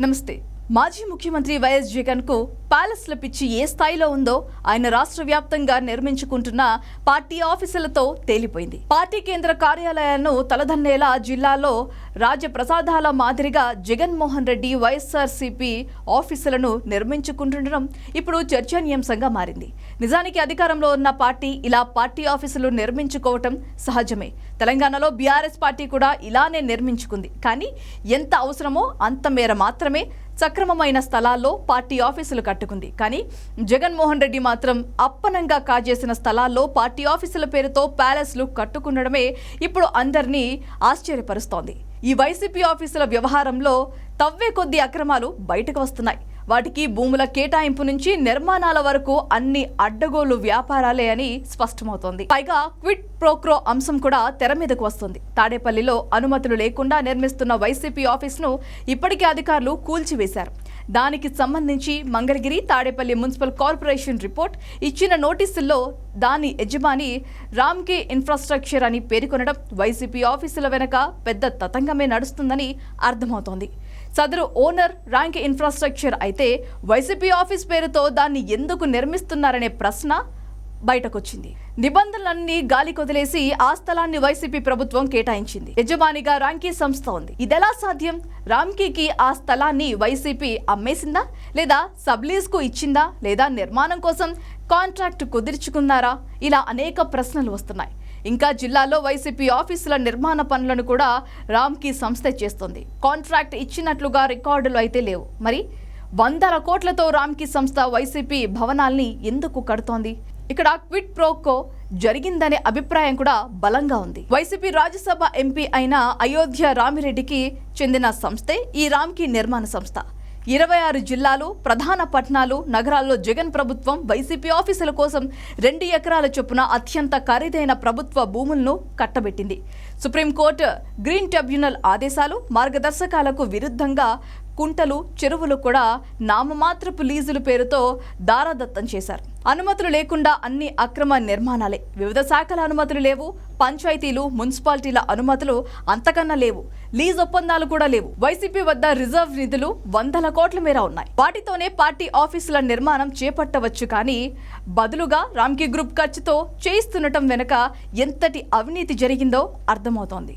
నమస్తే. మాజీ ముఖ్యమంత్రి వైఎస్ జగన్కు ప్యాలెస్ల పిచ్చి ఏ స్థాయిలో ఉందో ఆయన రాష్ట్ర వ్యాప్తంగా నిర్మించుకుంటున్న పార్టీ ఆఫీసులతో తేలిపోయింది. పార్టీ కేంద్ర కార్యాలయాలను తలదన్నేలా జిల్లాలో రాజప్రసాదాల మాదిరిగా జగన్మోహన్ రెడ్డి వైఎస్ఆర్సీపీ ఆఫీసులను నిర్మించుకుంటుండడం ఇప్పుడు చర్చనీయాంశంగా మారింది. నిజానికి అధికారంలో ఉన్న పార్టీ ఇలా పార్టీ ఆఫీసులు నిర్మించుకోవటం సహజమే. తెలంగాణలో బీఆర్ఎస్ పార్టీ కూడా ఇలానే నిర్మించుకుంది. కానీ ఎంత అవసరమో అంత మేర మాత్రమే సక్రమమైన స్థలాల్లో పార్టీ ఆఫీసులు కట్టుకుంది. కానీ జగన్మోహన్ రెడ్డి మాత్రం అప్పనంగా కాజేసిన స్థలాల్లో పార్టీ ఆఫీసుల పేరుతో ప్యాలెస్లు కట్టుకుండడమే ఇప్పుడు అందరినీ ఆశ్చర్యపరుస్తోంది. ఈ వైసీపీ ఆఫీసుల వ్యవహారంలో తవ్వే కొద్ది అక్రమాలు బయటకు వస్తున్నాయి. వాటికి భూముల కేటాయింపు నుంచి నిర్మాణాల వరకు అన్ని అడ్డగోలు వ్యాపారాలే అని స్పష్టమవుతోంది. పైగా క్విట్ ప్రోక్రో అంశం కూడా తెర మీదకు వస్తుంది. తాడేపల్లిలో అనుమతులు లేకుండా నిర్మిస్తున్న వైసీపీ ఆఫీసును ఇప్పటికే అధికారులు కూల్చివేశారు. దానికి సంబంధించి Mangalagiri Tadepalli municipal corporation report ఇచ్చిన నోటీసుల్లో దాని యజమాని రామ్కే ఇన్ఫ్రాస్ట్రక్చర్ అని పేర్కొనడం వైసీపీ ఆఫీసుల వెనక పెద్ద తతంగమే నడుస్తుందని అర్థమవుతోంది. సదరు ఓనర్ ర్యాంక్ ఇన్ఫ్రాస్ట్రక్చర్ అయితే వైసీపీ ఆఫీస్ పేరుతో దాన్ని ఎందుకు నిర్మిస్తున్నారనే ప్రశ్న బయటకొచ్చింది. నిబంధనలన్నీ గాలి కొదిలేసి ఆ స్థలాన్ని వైసీపీ ప్రభుత్వం కేటాయించింది. యజమానిగా రాంకీ సంస్థ ఉంది. ఇదెలా సాధ్యం? రామ్కీకి ఆ స్థలాన్ని వైసీపీ అమ్మేసిందా? లేదా సబ్లీజ్కు ఇచ్చిందా? లేదా నిర్మాణం కోసం కాంట్రాక్ట్ కుదిర్చుకున్నారా? ఇలా అనేక ప్రశ్నలు వస్తున్నాయి. ఇంకా జిల్లాలో వైసీపీ ఆఫీసుల నిర్మాణ పనులను కూడా రామ్కీ సంస్థ చేస్తోంది. కాంట్రాక్ట్ ఇచ్చినట్లుగా రికార్డులు అయితే లేవు. మరి వందల కోట్లతో రామ్కీ సంస్థ వైసీపీ భవనాల్ని ఎందుకు కడుతోంది? ఇక్కడ క్విట్ ప్రోకో జరిగిందనే అభిప్రాయం కూడా బలంగా ఉంది. వైసీపీ రాజ్యసభ ఎంపీ అయిన అయోధ్య రామిరెడ్డికి చెందిన సంస్థే ఈ రామ్కి నిర్మాణ సంస్థ. ఇరవై ఆరు జిల్లాలు ప్రధాన పట్టణాలు నగరాల్లో జగన్ ప్రభుత్వం వైసీపీ ఆఫీసుల కోసం రెండు ఎకరాల చొప్పున అత్యంత ఖరీదైన ప్రభుత్వ భూములను కట్టబెట్టింది. సుప్రీంకోర్టు గ్రీన్ ట్రిబ్యునల్ ఆదేశాలు మార్గదర్శకాలకు విరుద్ధంగా కుంటలు చెరువులు కూడా నామమాత్రపు లీజుల పేరుతో దారాదత్తం చేశారు. అనుమతులు లేకుండా అన్ని అక్రమ నిర్మాణాలే. వివిధ శాఖల అనుమతులు లేవు పంచాయతీలు మున్సిపాలిటీల అనుమతులు అంతకన్నా లేవు. లీజ్ ఒప్పందాలు కూడా లేవు. వైసీపీ వద్ద రిజర్వ్ నిధులు వందల కోట్ల మేర ఉన్నాయి. వాటితోనే పార్టీ ఆఫీసుల నిర్మాణం చేపట్టవచ్చు కానీ బదులుగా రామ్కీ గ్రూప్ ఖర్చుతో చేయిస్తుండటం వెనుక ఎంతటి అవినీతి జరిగిందో అర్థమవుతోంది.